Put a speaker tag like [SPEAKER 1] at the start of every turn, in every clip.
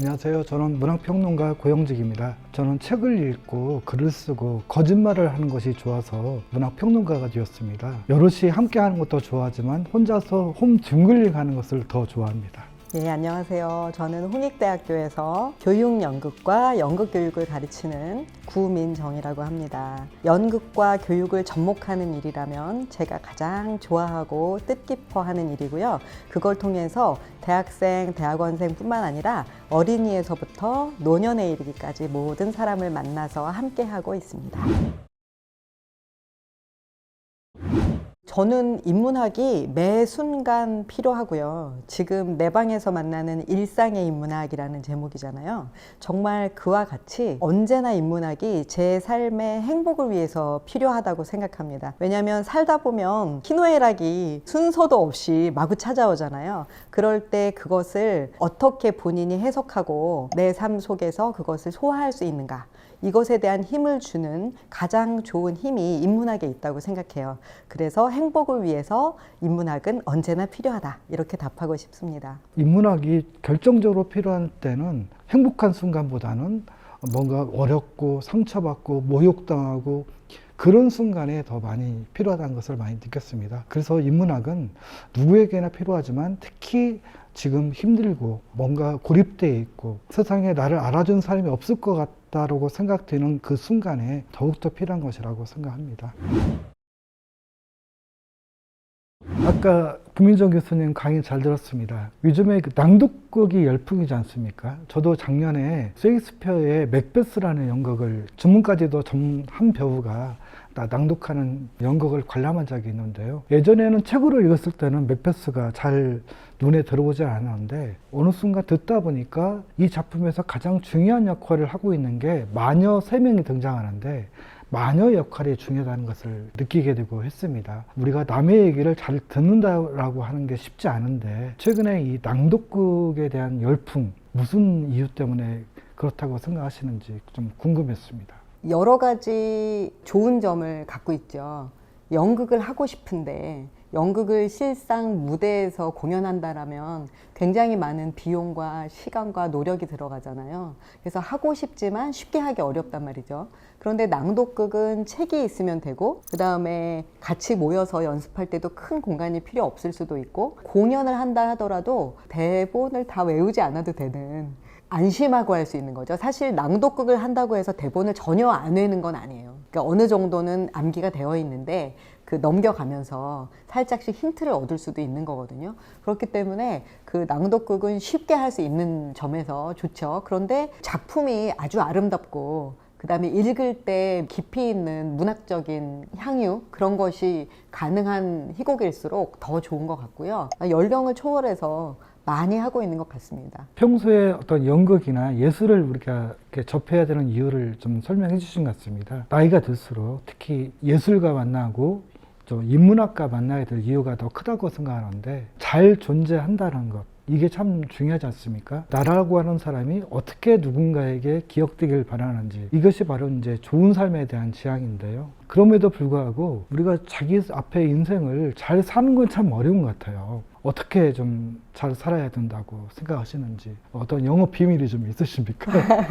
[SPEAKER 1] 안녕하세요. 저는 문학평론가 고영직입니다. 저는 책을 읽고 글을 쓰고 거짓말을 하는 것이 좋아서 문학평론가가 되었습니다. 여럿이 함께 하는 것도 좋아하지만 혼자서 홈 뒹굴링 하는 것을 더 좋아합니다.
[SPEAKER 2] 네, 안녕하세요. 저는 홍익대학교에서 교육연극과 연극교육을 가르치는 구민정이라고 합니다. 연극과 교육을 접목하는 일이라면 제가 가장 좋아하고 뜻깊어 하는 일이고요. 그걸 통해서 대학생, 대학원생 뿐만 아니라 어린이에서부터 노년에 이르기까지 모든 사람을 만나서 함께하고 있습니다. 저는 인문학이 매 순간 필요하고요. 지금 내 방에서 만나는 일상의 인문학이라는 제목이잖아요. 정말 그와 같이 언제나 인문학이 제 삶의 행복을 위해서 필요하다고 생각합니다. 왜냐하면 살다 보면 희노애락이 순서도 없이 마구 찾아오잖아요. 그럴 때 그것을 어떻게 본인이 해석하고 내 삶 속에서 그것을 소화할 수 있는가. 이것에 대한 힘을 주는 가장 좋은 힘이 인문학에 있다고 생각해요. 그래서 행복을 위해서 인문학은 언제나 필요하다. 이렇게 답하고 싶습니다.
[SPEAKER 1] 인문학이 결정적으로 필요한 때는 행복한 순간보다는 뭔가 어렵고 상처받고 모욕당하고 그런 순간에 더 많이 필요하다는 것을 많이 느꼈습니다. 그래서 인문학은 누구에게나 필요하지만 특히 지금 힘들고 뭔가 고립되어 있고 세상에 나를 알아준 사람이 없을 것 같은 다라고 생각되는 그 순간에 더욱더 필요한 것이라고 생각합니다. 아까 김민정 교수님 강의 잘 들었습니다. 요즘에 그 낭독극이 열풍이지 않습니까? 저도 작년에 셰익스피어의 맥베스라는 연극을 전문까지도 전한 배우가 낭독하는 연극을 관람한 적이 있는데요. 예전에는 책으로 읽었을 때는 맥베스가 잘 눈에 들어오지 않았는데 어느 순간 듣다 보니까 이 작품에서 가장 중요한 역할을 하고 있는 게 마녀 세명이 등장하는데 마녀 역할이 중요하다는 것을 느끼게 되고 했습니다. 우리가 남의 얘기를 잘 듣는다라고 하는 게 쉽지 않은데 최근에 이 낭독극에 대한 열풍 무슨 이유 때문에 그렇다고 생각하시는지 좀 궁금했습니다.
[SPEAKER 2] 여러 가지 좋은 점을 갖고 있죠. 연극을 하고 싶은데 연극을 실상 무대에서 공연한다라면 굉장히 많은 비용과 시간과 노력이 들어가잖아요. 그래서 하고 싶지만 쉽게 하기 어렵단 말이죠. 그런데 낭독극은 책이 있으면 되고 그 다음에 같이 모여서 연습할 때도 큰 공간이 필요 없을 수도 있고 공연을 한다 하더라도 대본을 다 외우지 않아도 되는 안심하고 할 수 있는 거죠. 사실 낭독극을 한다고 해서 대본을 전혀 안 외는 건 아니에요. 그러니까 어느 정도는 암기가 되어 있는데 그 넘겨가면서 살짝씩 힌트를 얻을 수도 있는 거거든요. 그렇기 때문에 그 낭독극은 쉽게 할 수 있는 점에서 좋죠. 그런데 작품이 아주 아름답고 그다음에 읽을 때 깊이 있는 문학적인 향유 그런 것이 가능한 희곡일수록 더 좋은 것 같고요. 연령을 초월해서 많이 하고 있는 것 같습니다.
[SPEAKER 1] 평소에 어떤 연극이나 예술을 우리가 접해야 되는 이유를 좀 설명해 주신 것 같습니다. 나이가 들수록 특히 예술과 만나고 또 인문학과 만나게 될 이유가 더 크다고 생각하는데 잘 존재한다는 것 이게 참 중요하지 않습니까? 나라고 하는 사람이 어떻게 누군가에게 기억되길 바라는지 이것이 바로 이제 좋은 삶에 대한 지향인데요. 그럼에도 불구하고 우리가 자기 앞에 인생을 잘 사는 건 참 어려운 것 같아요. 어떻게 좀 잘 살아야 된다고 생각하시는지 어떤 영업 비밀이 좀 있으십니까?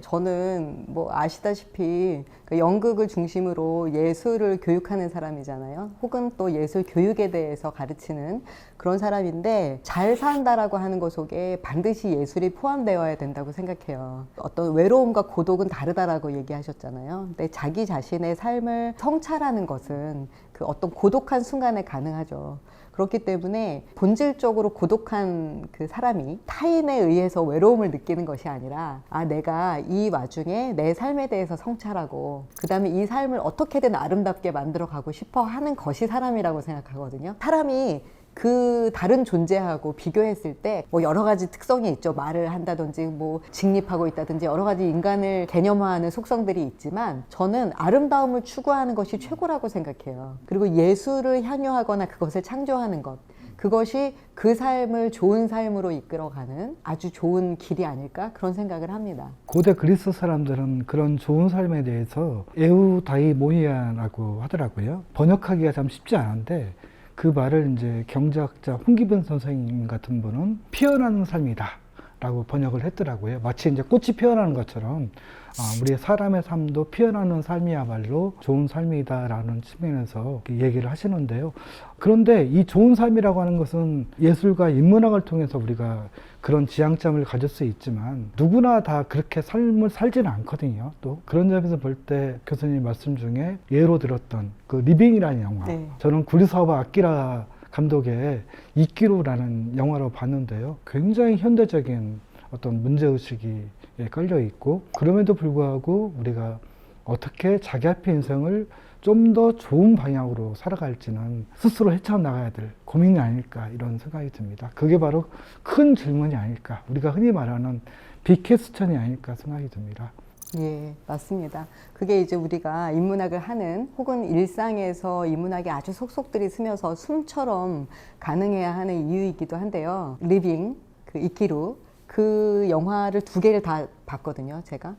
[SPEAKER 2] 저는 뭐 아시다시피 그 연극을 중심으로 예술을 교육하는 사람이잖아요. 혹은 또 예술 교육에 대해서 가르치는 그런 사람인데 잘 산다라고 하는 것 속에 반드시 예술이 포함되어야 된다고 생각해요. 어떤 외로움과 고독은 다르다라고 얘기하셨잖아요. 근데 자기 자신의 삶을 성찰하는 것은 그 어떤 고독한 순간에 가능하죠. 그렇기 때문에 본질적으로 고독한 그 사람이 타인에 의해서 외로움을 느끼는 것이 아니라 아 내가 이 와중에 내 삶에 대해서 성찰하고 그 다음에 이 삶을 어떻게든 아름답게 만들어 가고 싶어 하는 것이 사람이라고 생각하거든요. 사람이 그 다른 존재하고 비교했을 때 뭐 여러 가지 특성이 있죠. 말을 한다든지 뭐 직립하고 있다든지 여러 가지 인간을 개념화하는 속성들이 있지만 저는 아름다움을 추구하는 것이 최고라고 생각해요. 그리고 예술을 향유하거나 그것을 창조하는 것. 그것이 그 삶을 좋은 삶으로 이끌어가는 아주 좋은 길이 아닐까 그런 생각을 합니다.
[SPEAKER 1] 고대 그리스 사람들은 그런 좋은 삶에 대해서 에우다이모니아라고 하더라고요. 번역하기가 참 쉽지 않은데 그 말을 이제 경제학자 홍기변 선생님 같은 분은 피어나는 삶이다. 라고 번역을 했더라고요. 마치 이제 꽃이 피어나는 것처럼 아, 우리의 사람의 삶도 피어나는 삶이야말로 좋은 삶이다라는 측면에서 얘기를 하시는데요. 그런데 이 좋은 삶이라고 하는 것은 예술과 인문학을 통해서 우리가 그런 지향점을 가질 수 있지만 누구나 다 그렇게 삶을 살지는 않거든요. 또 그런 점에서 볼 때 교수님 말씀 중에 예로 들었던 그 리빙이라는 영화. 네. 저는 구리사바 아키라 감독의 이끼로라는 영화로 봤는데요. 굉장히 현대적인 어떤 문제의식이 예, 깔려 있고 그럼에도 불구하고 우리가 어떻게 자기 앞의 인생을 좀 더 좋은 방향으로 살아갈지는 스스로 헤쳐나가야 될 고민이 아닐까 이런 생각이 듭니다. 그게 바로 큰 질문이 아닐까 우리가 흔히 말하는 빅캐스천이 아닐까 생각이 듭니다.
[SPEAKER 2] 예, 맞습니다. 그게 이제 우리가 인문학을 하는 혹은 일상에서 인문학이 아주 속속들이 스며서 숨처럼 가능해야 하는 이유이기도 한데요. 리빙, 그 이키루, 그 영화를 두 개를 다 봤거든요, 제가.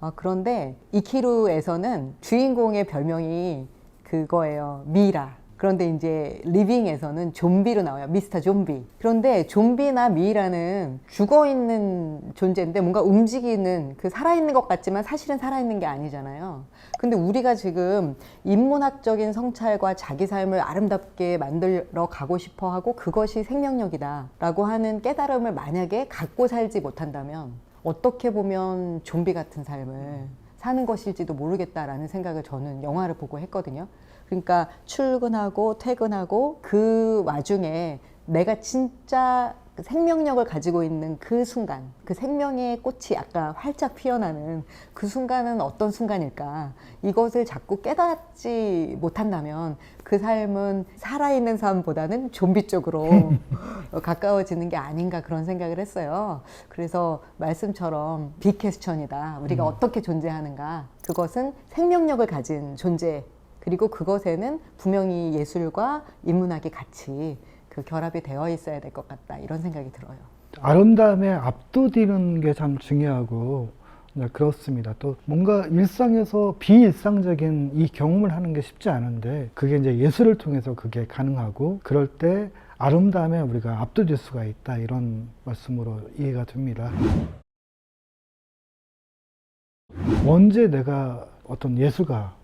[SPEAKER 2] 아, 그런데 이키루에서는 주인공의 별명이 그거예요. 미라. 그런데 이제 리빙에서는 좀비로 나와요. 미스터 좀비. 그런데 좀비나 미라는 죽어 있는 존재인데 뭔가 움직이는 그 살아있는 것 같지만 사실은 살아있는 게 아니잖아요. 근데 우리가 지금 인문학적인 성찰과 자기 삶을 아름답게 만들어 가고 싶어 하고 그것이 생명력이다라고 하는 깨달음을 만약에 갖고 살지 못한다면 어떻게 보면 좀비 같은 삶을 사는 것일지도 모르겠다라는 생각을 저는 영화를 보고 했거든요. 그러니까 출근하고 퇴근하고 그 와중에 내가 진짜 그 생명력을 가지고 있는 그 순간, 그 생명의 꽃이 아까 활짝 피어나는 그 순간은 어떤 순간일까? 이것을 자꾸 깨닫지 못한다면 그 삶은 살아있는 삶보다는 좀비 쪽으로 가까워지는 게 아닌가 그런 생각을 했어요. 그래서 말씀처럼 비캐스천이다. 우리가 음. 어떻게 존재하는가? 그것은 생명력을 가진 존재 그리고 그것에는 분명히 예술과 인문학이 같이 그 결합이 되어 있어야 될 것 같다 이런 생각이 들어요.
[SPEAKER 1] 아름다움에 압도되는 게 참 중요하고 네, 그렇습니다. 또 뭔가 일상에서 비일상적인 이 경험을 하는 게 쉽지 않은데 그게 이제 예술을 통해서 그게 가능하고 그럴 때 아름다움에 우리가 압도될 수가 있다 이런 말씀으로 이해가 됩니다. 언제 내가 어떤 예술가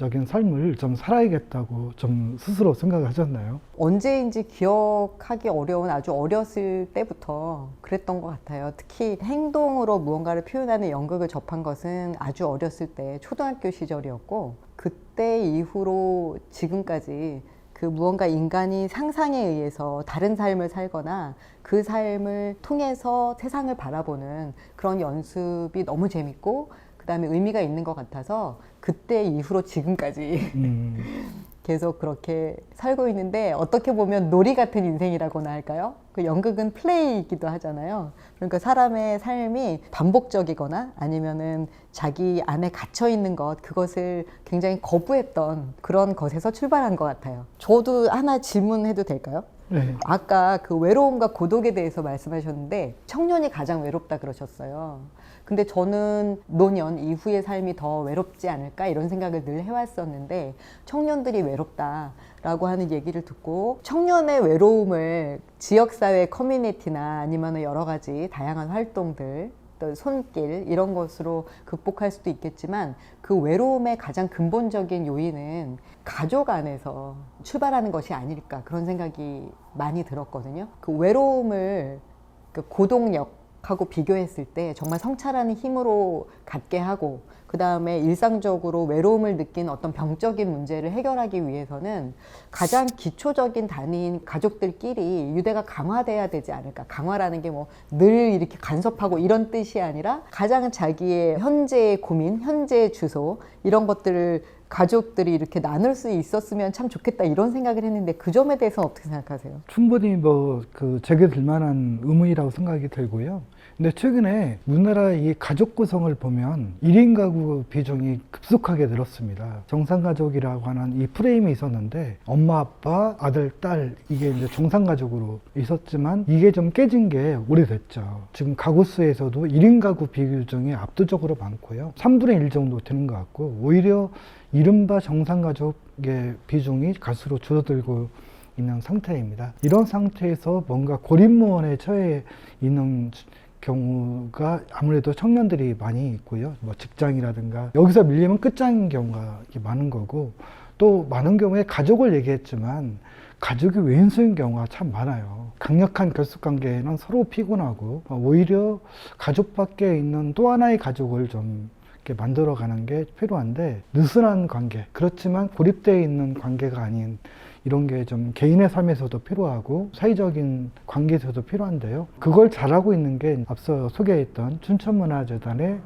[SPEAKER 1] 적인 삶을 좀 살아야겠다고 좀 스스로 생각하셨나요?
[SPEAKER 2] 언제인지 기억하기 어려운 아주 어렸을 때부터 그랬던 것 같아요. 특히 행동으로 무언가를 표현하는 연극을 접한 것은 아주 어렸을 때 초등학교 시절이었고 그때 이후로 지금까지 그 무언가 인간이 상상에 의해서 다른 삶을 살거나 그 삶을 통해서 세상을 바라보는 그런 연습이 너무 재밌고 그 다음에 의미가 있는 것 같아서 그때 이후로 지금까지 음. 계속 그렇게 살고 있는데 어떻게 보면 놀이 같은 인생이라고나 할까요? 그 연극은 플레이이기도 하잖아요. 그러니까 사람의 삶이 반복적이거나 아니면은 자기 안에 갇혀 있는 것 그것을 굉장히 거부했던 그런 것에서 출발한 것 같아요. 저도 하나 질문해도 될까요? 네. 아까 그 외로움과 고독에 대해서 말씀하셨는데 청년이 가장 외롭다 그러셨어요. 근데 저는 노년 이후의 삶이 더 외롭지 않을까 이런 생각을 늘 해왔었는데 청년들이 외롭다라고 하는 얘기를 듣고 청년의 외로움을 지역사회 커뮤니티나 아니면 여러 가지 다양한 활동들 또 손길 이런 것으로 극복할 수도 있겠지만 그 외로움의 가장 근본적인 요인은 가족 안에서 출발하는 것이 아닐까 그런 생각이 많이 들었거든요. 그 외로움을 그 고동력 하고 비교했을 때 정말 성찰하는 힘으로 갖게 하고 그 다음에 일상적으로 외로움을 느낀 어떤 병적인 문제를 해결하기 위해서는 가장 기초적인 단위인 가족들끼리 유대가 강화돼야 되지 않을까. 강화라는 게 뭐 늘 이렇게 간섭하고 이런 뜻이 아니라 가장 자기의 현재의 고민, 현재의 주소, 이런 것들을 가족들이 이렇게 나눌 수 있었으면 참 좋겠다 이런 생각을 했는데 그 점에 대해서 어떻게 생각하세요?
[SPEAKER 1] 충분히 뭐 그 제게 들만한 의문이라고 생각이 들고요. 근데 최근에 우리나라 이 가족 구성을 보면 1인 가구 비중이 급속하게 늘었습니다. 정상 가족이라고 하는 이 프레임이 있었는데 엄마, 아빠, 아들, 딸 이게 이제 정상 가족으로 있었지만 이게 좀 깨진 게 오래됐죠. 지금 가구 수에서도 1인 가구 비중이 압도적으로 많고요. 3분의 1 정도 되는 것 같고 오히려 이른바 정상 가족의 비중이 갈수록 줄어들고 있는 상태입니다. 이런 상태에서 뭔가 고립무원에 처해 있는 경우가 아무래도 청년들이 많이 있고요. 뭐 직장이라든가 여기서 밀리면 끝장인 경우가 많은 거고 또 많은 경우에 가족을 얘기했지만 가족이 왼수인 경우가 참 많아요. 강력한 결속 관계는 서로 피곤하고 오히려 가족 밖에 있는 또 하나의 가족을 좀 이렇게 만들어가는 게 필요한데 느슨한 관계 그렇지만 고립되어 있는 관계가 아닌 이런 게 좀 개인의 삶에서도 필요하고 사회적인 관계에서도 필요한데요. 그걸 잘하고 있는 게 앞서 소개했던 춘천문화재단의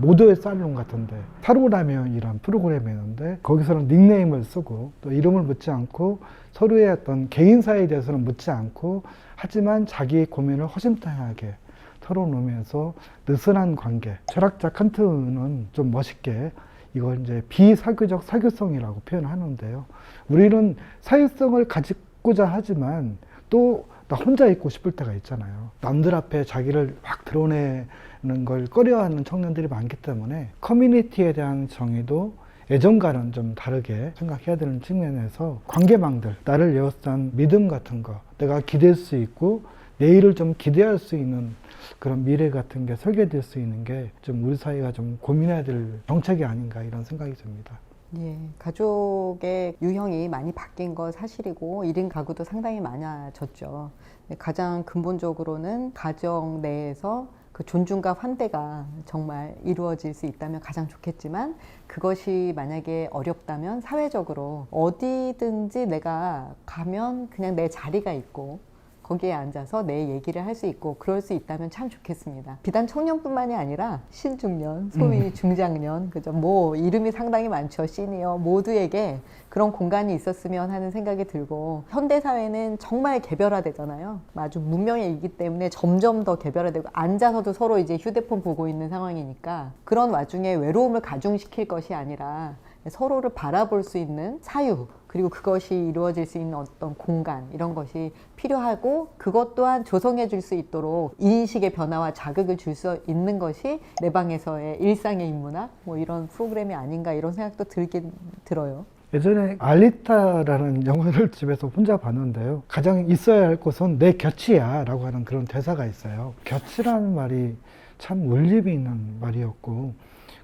[SPEAKER 1] 모두의 살롱 같은데 타로라면 이런 프로그램이었는데 거기서는 닉네임을 쓰고 또 이름을 묻지 않고 서로의 어떤 개인사에 대해서는 묻지 않고 하지만 자기 고민을 허심탄회하게 털어놓으면서 느슨한 관계 철학자 칸트는 좀 멋있게 이걸 이제 비사교적 사교성이라고 표현하는데요. 우리는 사회성을 가지고자 하지만 또 나 혼자 있고 싶을 때가 있잖아요. 남들 앞에 자기를 확 드러내는 걸 꺼려하는 청년들이 많기 때문에 커뮤니티에 대한 정의도 예전과는 좀 다르게 생각해야 되는 측면에서 관계망들, 나를 에워싼 믿음 같은 거, 내가 기댈 수 있고 내일을 좀 기대할 수 있는 그런 미래 같은 게 설계될 수 있는 게 좀 우리 사회가 좀 고민해야 될 정책이 아닌가 이런 생각이 듭니다.
[SPEAKER 2] 예, 가족의 유형이 많이 바뀐 건 사실이고 1인 가구도 상당히 많아졌죠. 가장 근본적으로는 가정 내에서 그 존중과 환대가 정말 이루어질 수 있다면 가장 좋겠지만 그것이 만약에 어렵다면 사회적으로 어디든지 내가 가면 그냥 내 자리가 있고 거기에 앉아서 내 얘기를 할 수 있고 그럴 수 있다면 참 좋겠습니다. 비단 청년뿐만이 아니라 신중년, 소위 음. 중장년, 그죠? 뭐 이름이 상당히 많죠. 시니어 모두에게 그런 공간이 있었으면 하는 생각이 들고 현대 사회는 정말 개별화되잖아요. 아주 문명이기 때문에 점점 더 개별화되고 앉아서도 서로 이제 휴대폰 보고 있는 상황이니까 그런 와중에 외로움을 가중시킬 것이 아니라 서로를 바라볼 수 있는 사유 그리고 그것이 이루어질 수 있는 어떤 공간 이런 것이 필요하고 그것 또한 조성해 줄 수 있도록 인식의 변화와 자극을 줄 수 있는 것이 내 방에서의 일상의 인문학 뭐 이런 프로그램이 아닌가 이런 생각도 들긴 들어요.
[SPEAKER 1] 예전에 알리타라는 영화를 집에서 혼자 봤는데요. 가장 있어야 할 곳은 내 곁이야 라고 하는 그런 대사가 있어요. 곁이라는 말이 참 울림이 있는 말이었고,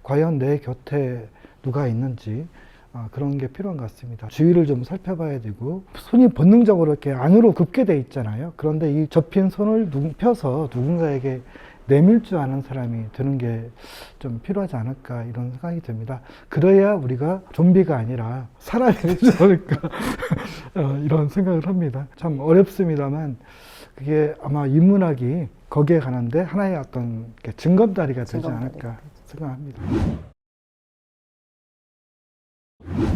[SPEAKER 1] 과연 내 곁에 누가 있는지, 아, 그런 게 필요한 것 같습니다. 주위를 좀 살펴봐야 되고 손이 본능적으로 이렇게 안으로 굽게 돼 있잖아요. 그런데 이 접힌 손을 눕혀서 누군가에게 내밀 줄 아는 사람이 되는 게 좀 필요하지 않을까 이런 생각이 듭니다. 그래야 우리가 좀비가 아니라 사람이 되지 않을까 어, 이런 생각을 합니다. 참 어렵습니다만 그게 아마 인문학이 거기에 관한데 하나의 어떤 증검다리가 되지 않을까 생각합니다.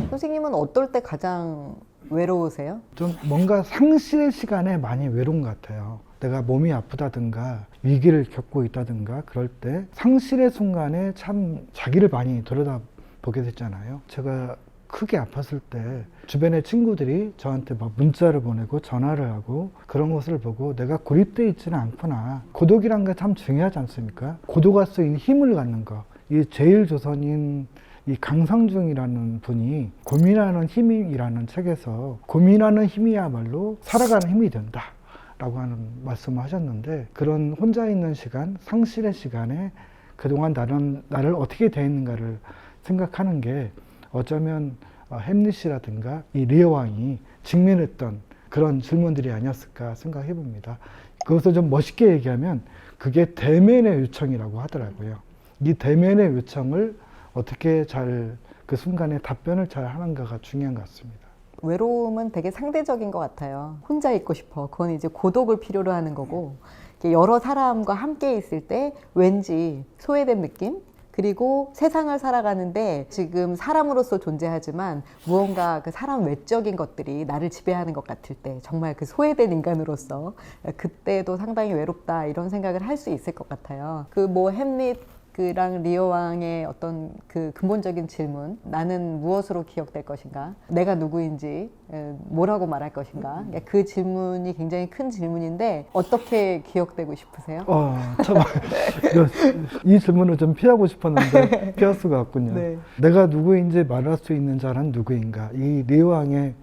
[SPEAKER 2] 선생님은 어떨 때 가장 외로우세요?
[SPEAKER 1] 좀 뭔가 상실 시간에 많이 외로운 것 같아요. 내가 몸이 아프다든가 위기를 겪고 있다든가 그럴 때 상실의 순간에 참 자기를 많이 들여다보게 됐잖아요. 제가 크게 아팠을 때 주변의 친구들이 저한테 막 문자를 보내고 전화를 하고 그런 것을 보고 내가 고립돼 있지는 않구나. 고독이란 게참 중요하지 않습니까? 고독할 수 있는 힘을 갖는 거. 이 제일조선인 이 강상중이라는 분이 고민하는 힘이라는 책에서 고민하는 힘이야말로 살아가는 힘이 된다. 라고 하는 말씀을 하셨는데 그런 혼자 있는 시간, 상실의 시간에 그동안 나는 나를 어떻게 대했는가를 생각하는 게 어쩌면 어, 햄릿이라든가 이 리어왕이 직면했던 그런 질문들이 아니었을까 생각해 봅니다. 그것을 좀 멋있게 얘기하면 그게 대면의 요청이라고 하더라고요. 이 대면의 요청을 어떻게 잘 그 순간에 답변을 잘 하는가가 중요한 것 같습니다.
[SPEAKER 2] 외로움은 되게 상대적인 것 같아요. 혼자 있고 싶어. 그건 이제 고독을 필요로 하는 거고, 여러 사람과 함께 있을 때 왠지 소외된 느낌? 그리고 세상을 살아가는데 지금 사람으로서 존재하지만 무언가 그 사람 외적인 것들이 나를 지배하는 것 같을 때 정말 그 소외된 인간으로서 그때도 상당히 외롭다 이런 생각을 할 수 있을 것 같아요. 그 뭐 햄릿 그랑 리오 왕의 어떤 그 근본적인 질문 나는 무엇으로 기억될 것인가 내가 누구인지 뭐라고 말할 것인가 음. 예, 그 질문이 굉장히 큰 질문인데 어떻게 기억되고 싶으세요? 어, 참,
[SPEAKER 1] 이 질문을 좀 피하고 싶었는데 피할 수가 없군요. 네. 내가 누구인지 말할 수 있는 자란 누구인가 이 리오 왕의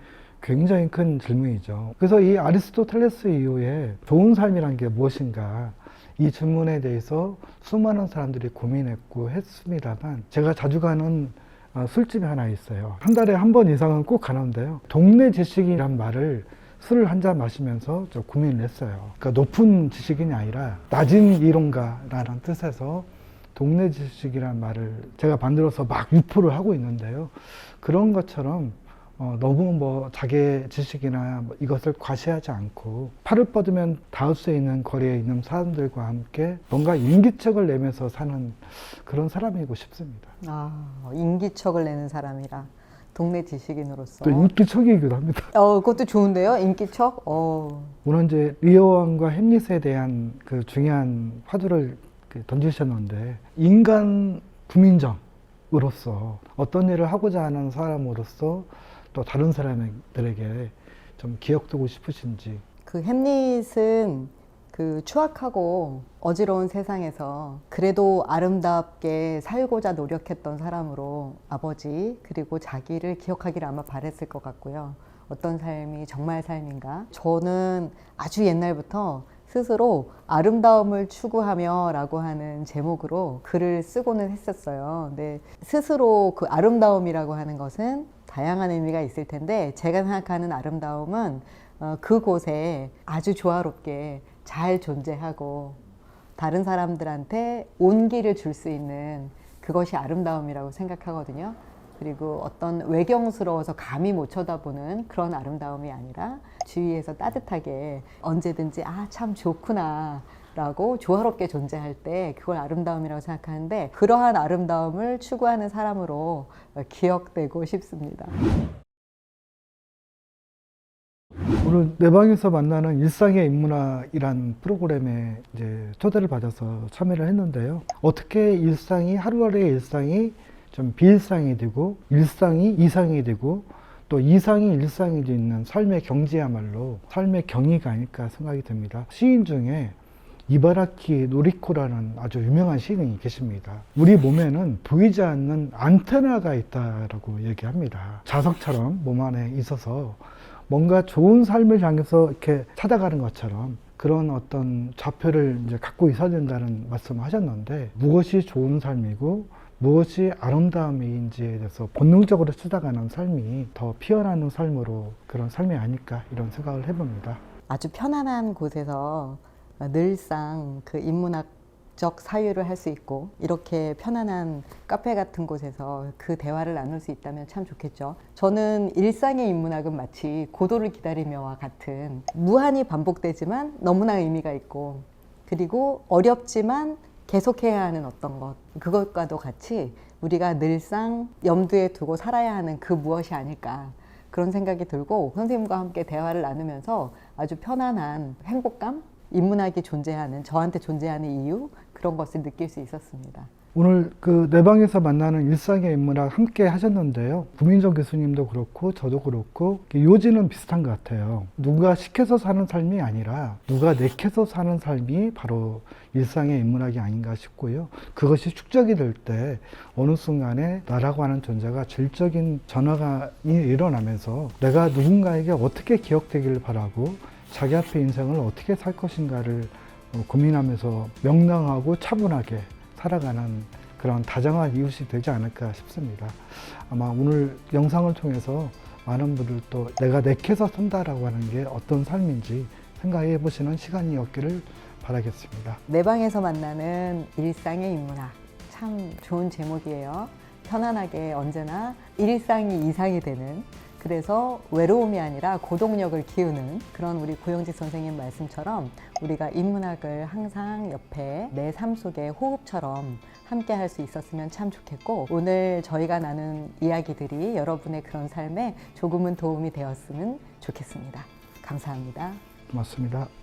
[SPEAKER 1] 굉장히 큰 질문이죠. 그래서 이 아리스토텔레스 이후에 좋은 삶이란 게 무엇인가 이 질문에 대해서 수많은 사람들이 고민했고 했습니다만 제가 자주 가는 어, 술집이 하나 있어요. 한 달에 한 번 이상은 꼭 가는데요. 동네 지식이란 말을 술을 한 잔 마시면서 저 고민을 했어요. 그러니까 높은 지식인이 아니라 낮은 이론가라는 뜻에서 동네 지식이란 말을 제가 만들어서 막 유포를 하고 있는데요. 그런 것처럼 어, 너무 뭐 자기 지식이나 뭐 이것을 과시하지 않고 팔을 뻗으면 닿을 수 있는 거리에 있는 사람들과 함께 뭔가 인기척을 내면서 사는 그런 사람이고 싶습니다.
[SPEAKER 2] 아, 인기척을 내는 사람이라 동네 지식인으로서
[SPEAKER 1] 또 인기척이기도 합니다.
[SPEAKER 2] 어, 그것도 좋은데요. 인기척. 어.
[SPEAKER 1] 물론 이제 리오왕과 햄릿에 대한 그 중요한 화두를 그 던지셨는데 인간 구민정 으로서 어떤 일을 하고자 하는 사람으로서 또 다른 사람들에게 좀 기억되고 싶으신지.
[SPEAKER 2] 그 햄릿은 그 추악하고 어지러운 세상에서 그래도 아름답게 살고자 노력했던 사람으로 아버지 그리고 자기를 기억하기를 아마 바랬을 것 같고요. 어떤 삶이 정말 삶인가? 저는 아주 옛날부터 스스로 아름다움을 추구하며 라고 하는 제목으로 글을 쓰고는 했었어요. 근데 스스로 그 아름다움이라고 하는 것은 다양한 의미가 있을 텐데 제가 생각하는 아름다움은 어, 그곳에 아주 조화롭게 잘 존재하고 다른 사람들한테 온기를 줄 수 있는 그것이 아름다움이라고 생각하거든요. 그리고 어떤 외경스러워서 감히 못 쳐다보는 그런 아름다움이 아니라 주위에서 따뜻하게 언제든지 아 참 좋구나 라고 조화롭게 존재할 때 그걸 아름다움이라고 생각하는데 그러한 아름다움을 추구하는 사람으로 기억되고 싶습니다.
[SPEAKER 1] 오늘 내 방에서 만나는 일상의 인문학이란 프로그램에 이제 초대를 받아서 참여를 했는데요. 어떻게 일상이 하루하루의 일상이 좀 비일상이 되고 일상이 이상이 되고 또 이상이 일상이 되는 삶의 경지야말로 삶의 경이가 아닐까 생각이 듭니다. 시인 중에 이바라키 노리코라는 아주 유명한 시인이 계십니다. 우리 몸에는 보이지 않는 안테나가 있다라고 얘기합니다. 자석처럼 몸 안에 있어서 뭔가 좋은 삶을 향해서 이렇게 찾아가는 것처럼 그런 어떤 좌표를 이제 갖고 있어야 된다는 말씀을 하셨는데 무엇이 좋은 삶이고 무엇이 아름다움인지에 대해서 본능적으로 찾아가는 삶이 더 피어나는 삶으로 그런 삶이 아닐까 이런 생각을 해봅니다.
[SPEAKER 2] 아주 편안한 곳에서 늘상 그 인문학 적 사유를 할 수 있고 이렇게 편안한 카페 같은 곳에서 그 대화를 나눌 수 있다면 참 좋겠죠. 저는 일상의 인문학은 마치 고도를 기다리며와 같은 무한히 반복되지만 너무나 의미가 있고 그리고 어렵지만 계속해야 하는 어떤 것 그것과도 같이 우리가 늘상 염두에 두고 살아야 하는 그 무엇이 아닐까 그런 생각이 들고 선생님과 함께 대화를 나누면서 아주 편안한 행복감 인문학이 존재하는 저한테 존재하는 이유 그런 것을 느낄 수 있었습니다.
[SPEAKER 1] 오늘 그 내방에서 만나는 일상의 인물랑 함께 하셨는데요. 구민정 교수님도 그렇고 저도 그렇고 요지는 비슷한 것 같아요. 누가 시켜서 사는 삶이 아니라 누가 내켜서 사는 삶이 바로 일상의 인문학이 아닌가 싶고요. 그것이 축적이 될 때 어느 순간에 나라고 하는 존재가 질적인 전화가 일어나면서 내가 누군가에게 어떻게 기억되길 바라고 자기 앞의 인생을 어떻게 살 것인가를 어, 고민하면서 명랑하고 차분하게 살아가는 그런 다정한 이웃이 되지 않을까 싶습니다. 아마 오늘 영상을 통해서 많은 분들 또 내가 내켜서 산다라고 하는 게 어떤 삶인지 생각해 보시는 시간이었기를 바라겠습니다.
[SPEAKER 2] 내 방에서 만나는 일상의 인문학. 참 좋은 제목이에요. 편안하게 언제나 일상이 이상이 되는 그래서 외로움이 아니라 고동력을 키우는 그런 우리 고영직 선생님 말씀처럼 우리가 인문학을 항상 옆에 내 삶 속의 호흡처럼 함께 할 수 있었으면 참 좋겠고 오늘 저희가 나눈 이야기들이 여러분의 그런 삶에 조금은 도움이 되었으면 좋겠습니다. 감사합니다.
[SPEAKER 1] 고맙습니다.